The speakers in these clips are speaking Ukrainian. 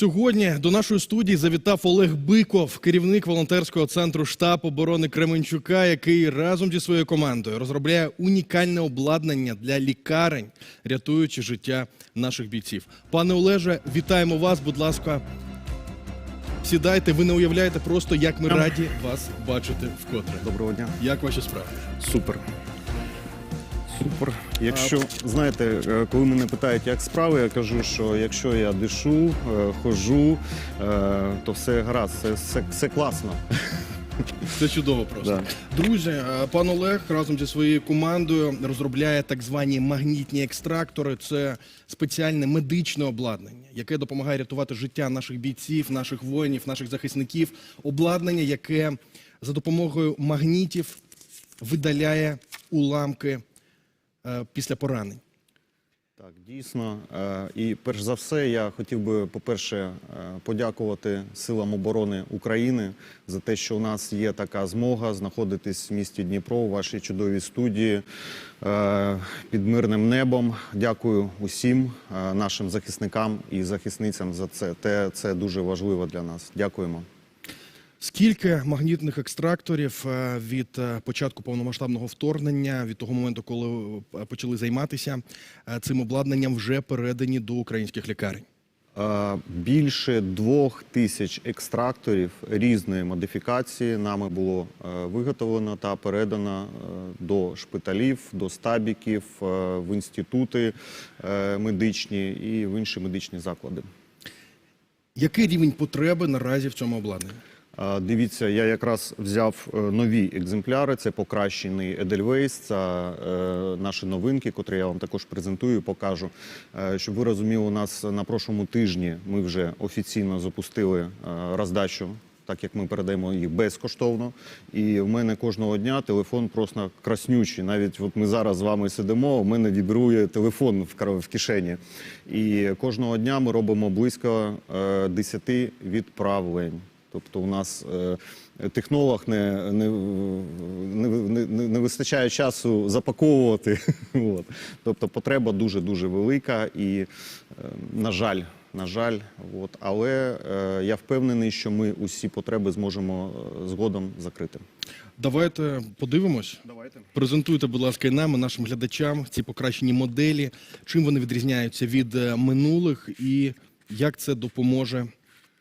Сьогодні до нашої студії завітав Олег Биков, керівник волонтерського центру штаб оборони Кременчука, який разом зі своєю командою розробляє унікальне обладнання для лікарень, рятуючи життя наших бійців. Пане Олеже, вітаємо вас. Будь ласка, сідайте. Ви не уявляєте просто, як ми раді вас бачити вкотре. Доброго дня. Як ваші справи? Супер. Супер. Якщо знаєте, е, коли мене питають, як справи, я кажу, що якщо я дишу, е, ходжу, е, то все гаразд, все, все, все класно. Це чудово просто. Друзі, е, пан Олег разом зі своєю командою розробляє так звані магнітні екстрактори. Це спеціальне медичне обладнання, яке допомагає рятувати життя наших бійців, наших воїнів, наших захисників. Обладнання, яке за допомогою магнітів видаляє уламки після поранень. Так, дійсно. Е, І перш за все, я хотів би, по-перше, е, подякувати силам оборони України за те, що у нас є така змога знаходитись в місті Дніпро у вашій чудовій студії е, під мирним небом. Дякую усім е, нашим захисникам і захисницям за це. Те це дуже важливо для нас. Дякуємо. Скільки магнітних екстракторів е, від е, початку повномасштабного вторгнення, від того моменту, коли е, почали займатися цим обладнанням, вже передані до українських лікарень? Більше двох тисяч екстракторів різної модифікації нами було виготовлено та передано до шпиталів, до стабіків, в інститути медичні і в інші медичні заклади. Який рівень потреби наразі в цьому обладнанні? Дивіться, я якраз взяв е, нові екземпляри. Це покращений Edelweiss, це е, наші новинки, котрі я вам також презентую, покажу. Е, щоб ви розуміли, у нас на прошлому тижні ми вже офіційно запустили роздачу. Так як ми передаємо їх безкоштовно, і в мене кожного дня телефон просто краснючий. Навіть от ми зараз з вами сидимо, у мене вібрує телефон в кишені. І кожного дня ми робимо близько е, 10 відправлень. Тобто у нас е, технолог не, не, не, не, не вистачає часу запаковувати. От. Тобто потреба дуже-дуже велика і, е, на жаль, на жаль, от. але е, я впевнений, що ми усі потреби зможемо е, згодом закрити. Давайте подивимось. Давайте. Презентуйте, будь ласка, і нам, і нашим глядачам ці покращені моделі, чим вони відрізняються від минулих, і як це допоможе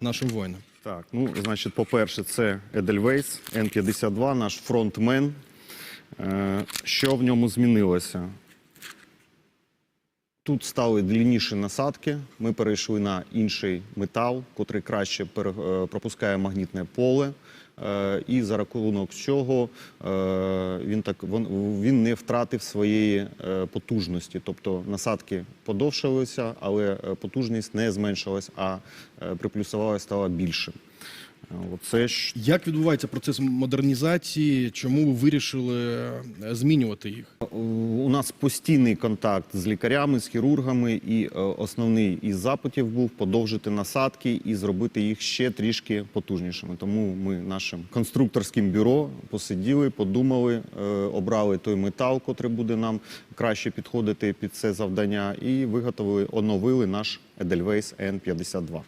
нашим воїнам. Так, ну, значить, по-перше, це Edelweiss N52, наш фронтмен. Е, Що в ньому змінилося? Тут стали длинніші насадки. Ми перейшли на інший метал, котрий краще е, пропускає магнітне поле. І за рахунок цього е, він так він не втратив своєї е, потужності. Тобто насадки подовшилися, але е, потужність не зменшилась, а приплюсувалася стала більше. Оце ж Як відбувається процес модернізації? Чому ви вирішили е, змінювати їх? У нас постійний контакт з лікарями, з хірургами, і е, основний із запитів був подовжити насадки і зробити їх ще трішки потужнішими. Тому ми нашим конструкторським бюро посиділи, подумали, е, обрали той метал, котрий буде нам краще підходити під це завдання, і виготовили, оновили наш Edelweiss N52.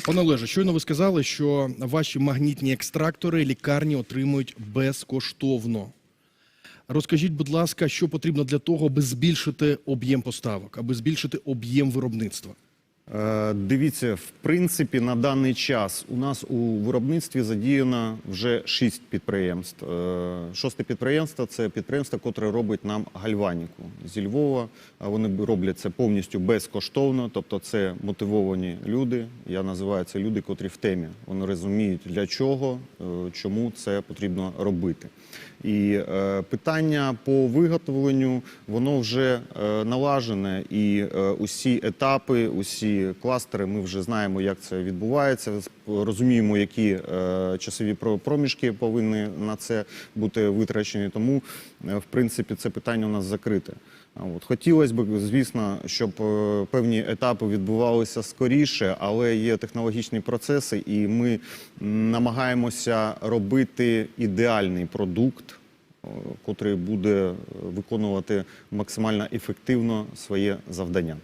Пане Олеже, щойно ви сказали, що ваші магнітні екстрактори лікарні отримують безкоштовно. Розкажіть, будь ласка, що потрібно для того, аби збільшити об'єм поставок, аби збільшити об'єм виробництва? Е, Дивіться, в принципі, на даний час у нас у виробництві задіяно вже шість підприємств. Е, Шосте підприємство це підприємство, котре робить нам гальваніку зі Львова. Вони роблять це повністю безкоштовно, тобто це мотивовані люди. Я називаю це люди, котрі в темі. Вони розуміють для чого, е, чому це потрібно робити. І е, питання по виготовленню воно вже е, налажене, і е, усі етапи, усі кластери, ми вже знаємо, як це відбувається. Розуміємо, які часові про- проміжки повинні на це бути витрачені. Тому, в принципі, це питання у нас закрите. От хотілося б, звісно, щоб е, певні етапи відбувалися скоріше, але є технологічні процеси, і ми м, намагаємося робити ідеальний продукт, е, котрий буде е, виконувати максимально ефективно своє завдання.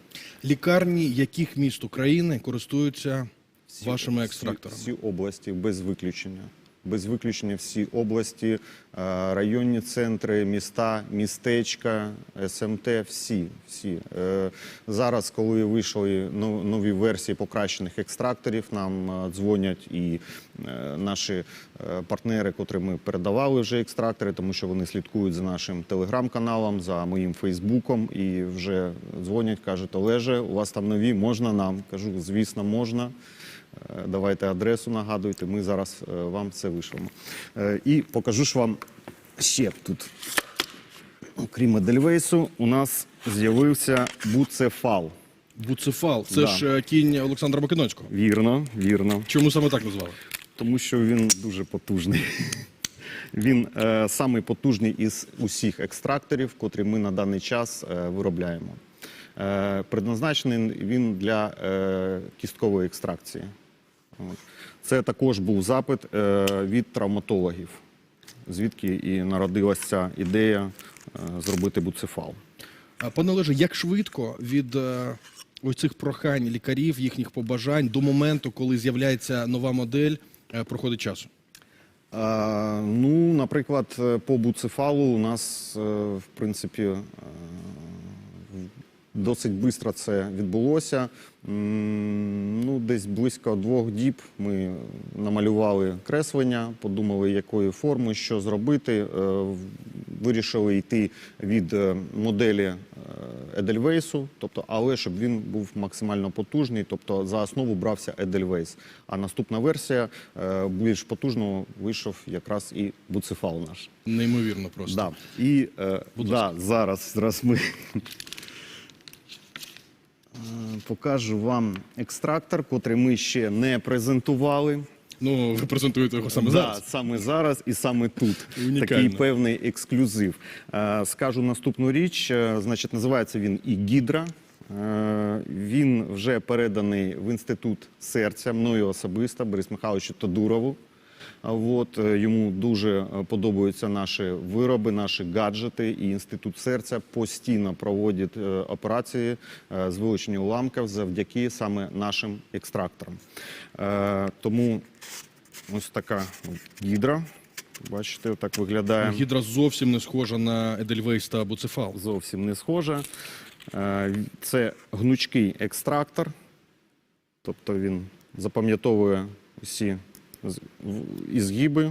Лікарні яких міст України користуються Всі, Вашими всі- екстракторами? Всі, області без виключення. Без виключення всі області, е, районні центри, міста, містечка, СМТ, всі. всі. Е, Зараз, коли вийшли нові версії покращених екстракторів, нам е, дзвонять і наші партнери, котрі ми передавали вже екстрактори, тому що вони слідкують за нашим телеграм-каналом, за моїм Фейсбуком і вже дзвонять, кажуть, Олеже, у вас там нові, можна нам? Кажу, звісно, можна. Е, Давайте адресу нагадуйте, ми зараз е, вам це вишлемо. Е, І покажу ж вам ще тут. Окрім Едельвейсу, у нас з'явився буцефал. Буцефал. Це Да. ж кінь Олександра Македонського. Вірно, вірно. Чому саме так назвали? Тому що він дуже потужний. Він е, самий потужний із усіх екстракторів, котрі ми на даний час е, виробляємо. Е, предназначений він для е, кісткової екстракції. Це також був запит е, від травматологів, звідки і народилася ця ідея е, зробити буцефал. Пане Олеже, як швидко від е, ось цих прохань лікарів, їхніх побажань до моменту, коли з'являється нова модель, проходить часу? Ну, наприклад, по буцефалу у нас, в принципі, досить швидко це відбулося. Ну, десь близько двох діб ми намалювали креслення, подумали, якої форми, що зробити. Е, Вирішили йти від е, моделі Едельвейсу, тобто, але щоб він був максимально потужний, тобто за основу брався Едельвейс. А наступна версія е, більш потужного вийшов якраз і буцефал наш. Неймовірно просто. Да. І да, зараз, зараз ми покажу вам екстрактор, котрий ми ще не презентували. Ну, ви презентуєте його саме да, зараз. саме зараз і саме тут. Унікально. Такий певний ексклюзив. Е, Скажу наступну річ. Е, Значить, називається він і Гідра. Е, Він вже переданий в інститут серця мною особисто Борис Михайловичу Тодурову. От е, йому дуже е, подобаються наші вироби, наші гаджети. І інститут серця постійно проводить е, операції з вилучення уламків завдяки саме нашим екстракторам. Тому ось така гідра. Бачите, так виглядає. Гідра зовсім не схожа на Едельвейс та Буцефал. Зовсім не схожа. Це гнучкий екстрактор, тобто він запам'ятовує усі з- в- ізгиби.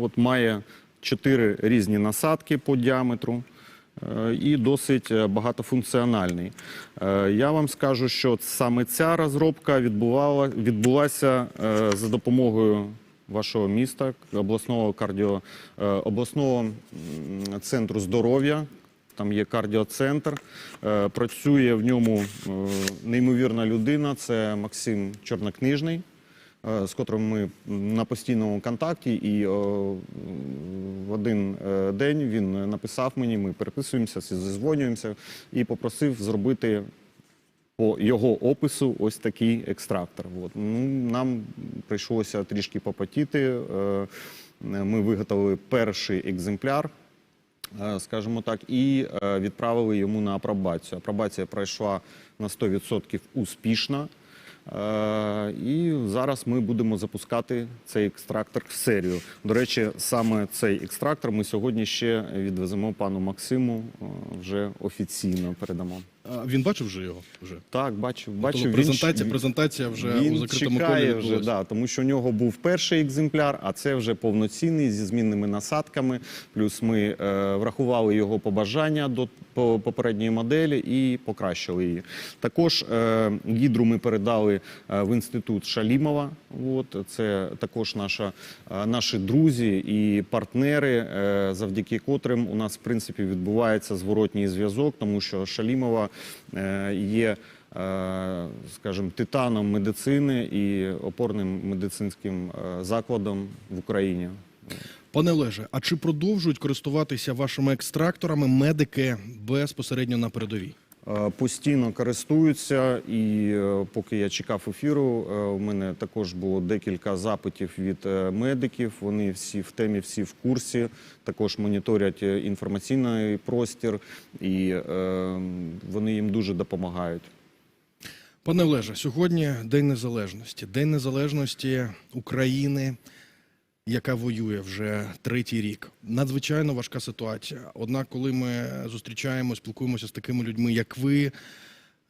От, має чотири різні насадки по діаметру. е, І досить е, багатофункціональний. Е, Я вам скажу, що саме ця розробка відбувала, відбулася за допомогою вашого міста, обласного кардіо, обласного центру здоров'я. Там є кардіоцентр. Працює в ньому неймовірна людина. Це Максим Чорнокнижний, з котрим ми на постійному контакті. І в один е, день він написав мені, ми переписуємося, зізвонюємося і попросив зробити по його опису ось такий екстрактор. От. Ну, нам прийшлося трішки попотіти. Е, Ми виготовили перший екземпляр, е, скажімо так, і е, відправили йому на апробацію. Апробація пройшла на 100% успішно. Е, І зараз ми будемо запускати цей екстрактор в серію. До речі, саме цей екстрактор ми сьогодні ще відвеземо пану Максиму е, вже офіційно передамо. А Він бачив вже його? Вже? Так, бачив, Тобто бачив. Він презентація, щ- презентація вже він у закритому чекає колі вже, да, тому що у нього був перший екземпляр, а це вже повноцінний зі змінними насадками. Плюс ми е, врахували його побажання до по- попередньої моделі і покращили її. Також е, гідру ми передали е, в інститут Шалімова. От це також наша, е, наші друзі і партнери, е, завдяки котрим у нас в принципі відбувається зворотній зв'язок, тому що Шалімова є е, скажімо, титаном медицини і опорним медицинським е, закладом в Україні. Пане Олеже, а чи продовжують користуватися вашими екстракторами медики безпосередньо на передовій? Е, Постійно користуються, і е, поки я чекав ефіру, е, у мене також було декілька запитів від медиків. Вони всі в темі, всі в курсі. Також моніторять інформаційний простір, і вони їм дуже допомагають. Пане Олеже, сьогодні День Незалежності. День Незалежності України, яка воює вже третій рік. Надзвичайно важка ситуація. Однак, коли ми зустрічаємося, спілкуємося з такими людьми, як ви,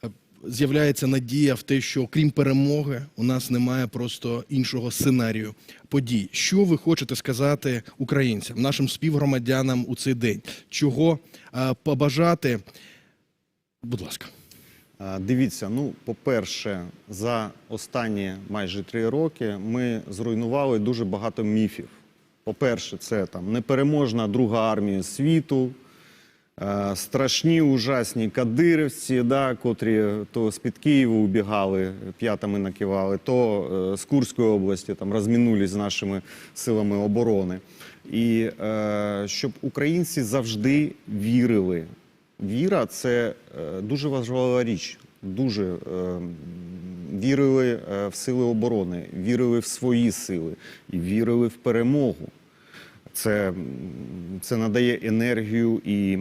е, з'являється надія в те, що крім перемоги, у нас немає просто іншого сценарію подій. Що ви хочете сказати українцям, нашим співгромадянам у цей день? Чого е, побажати? Будь ласка. Дивіться, ну, по-перше, за останні майже три роки ми зруйнували дуже багато міфів. По-перше, це там непереможна друга армія світу, е, страшні ужасні кадирівці, да, котрі то з-під Києва убігали, п'ятами накивали, то е, з Курської області там розмінулись з нашими силами оборони. І е, щоб українці завжди вірили Віра це е, дуже важлива річ. Дуже е, вірили е, в сили оборони, вірили в свої сили і вірили в перемогу. Це, це надає енергію, і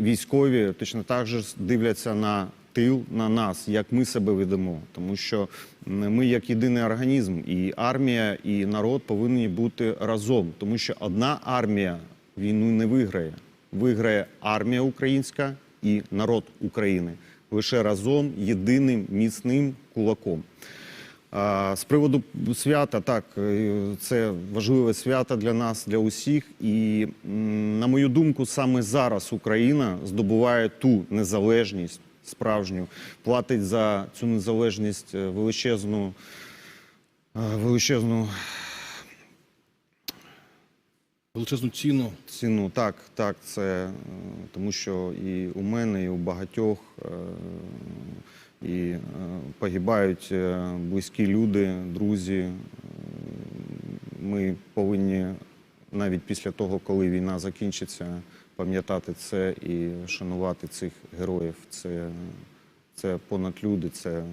військові точно так же дивляться на тил, на нас, як ми себе ведемо. Тому що ми як єдиний організм, і армія, і народ повинні бути разом. Тому що одна армія війну не виграє. Виграє армія українська і народ України лише разом єдиним міцним кулаком. З приводу свята, так, е, це важливе свято для нас, для усіх. І, на мою думку, саме зараз Україна здобуває ту незалежність справжню, платить за цю незалежність е, величезну, е, величезну Величезну ціну ціну. Так, так, це е, тому, що і у мене, і у багатьох е, і е, погибають близькі люди, друзі. Ми повинні навіть після того, коли війна закінчиться, пам'ятати це і шанувати цих героїв. Це, це понад люди, це,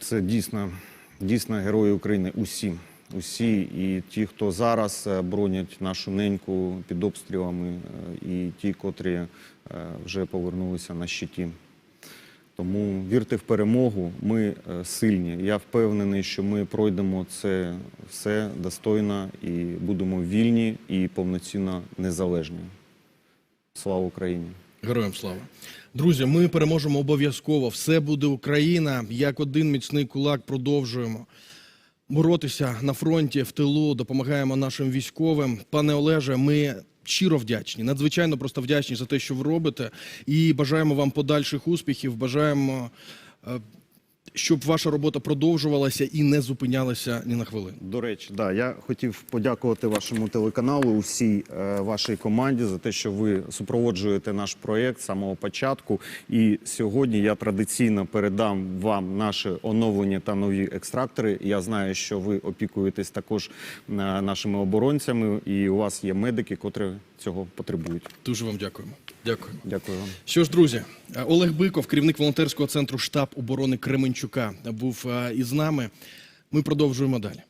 це дійсно, дійсно герої України. Усі. Усі, і ті, хто зараз е, бронять нашу неньку під обстрілами, е, і ті, котрі е, вже повернулися на щиті. Тому вірте в перемогу. Ми сильні. Я впевнений, що ми пройдемо це все достойно і будемо вільні і повноцінно незалежні. Слава Україні! героям слава. Друзі, ми переможемо обов'язково. Все буде Україна. Як один міцний кулак продовжуємо боротися на фронті, в тилу, допомагаємо нашим військовим. Пане Олеже, ми щиро вдячні, надзвичайно просто вдячні за те, що ви робите, і бажаємо вам подальших успіхів. Бажаємо, е, щоб ваша робота продовжувалася і не зупинялася ні на хвилину. До речі, да, я хотів подякувати вашому телеканалу, усій е, вашій команді за те, що ви супроводжуєте наш проєкт з самого початку. І сьогодні я традиційно передам вам наші оновлені та нові екстрактори. Я знаю, що ви опікуєтесь також е, нашими оборонцями, і у вас є медики, котрі цього потребують. Дуже вам дякуємо. Дякую. Дякую вам. Що ж, друзі, Олег Биков, керівник волонтерського центру штаб оборони Кременчука, був е, із нами. Ми продовжуємо далі.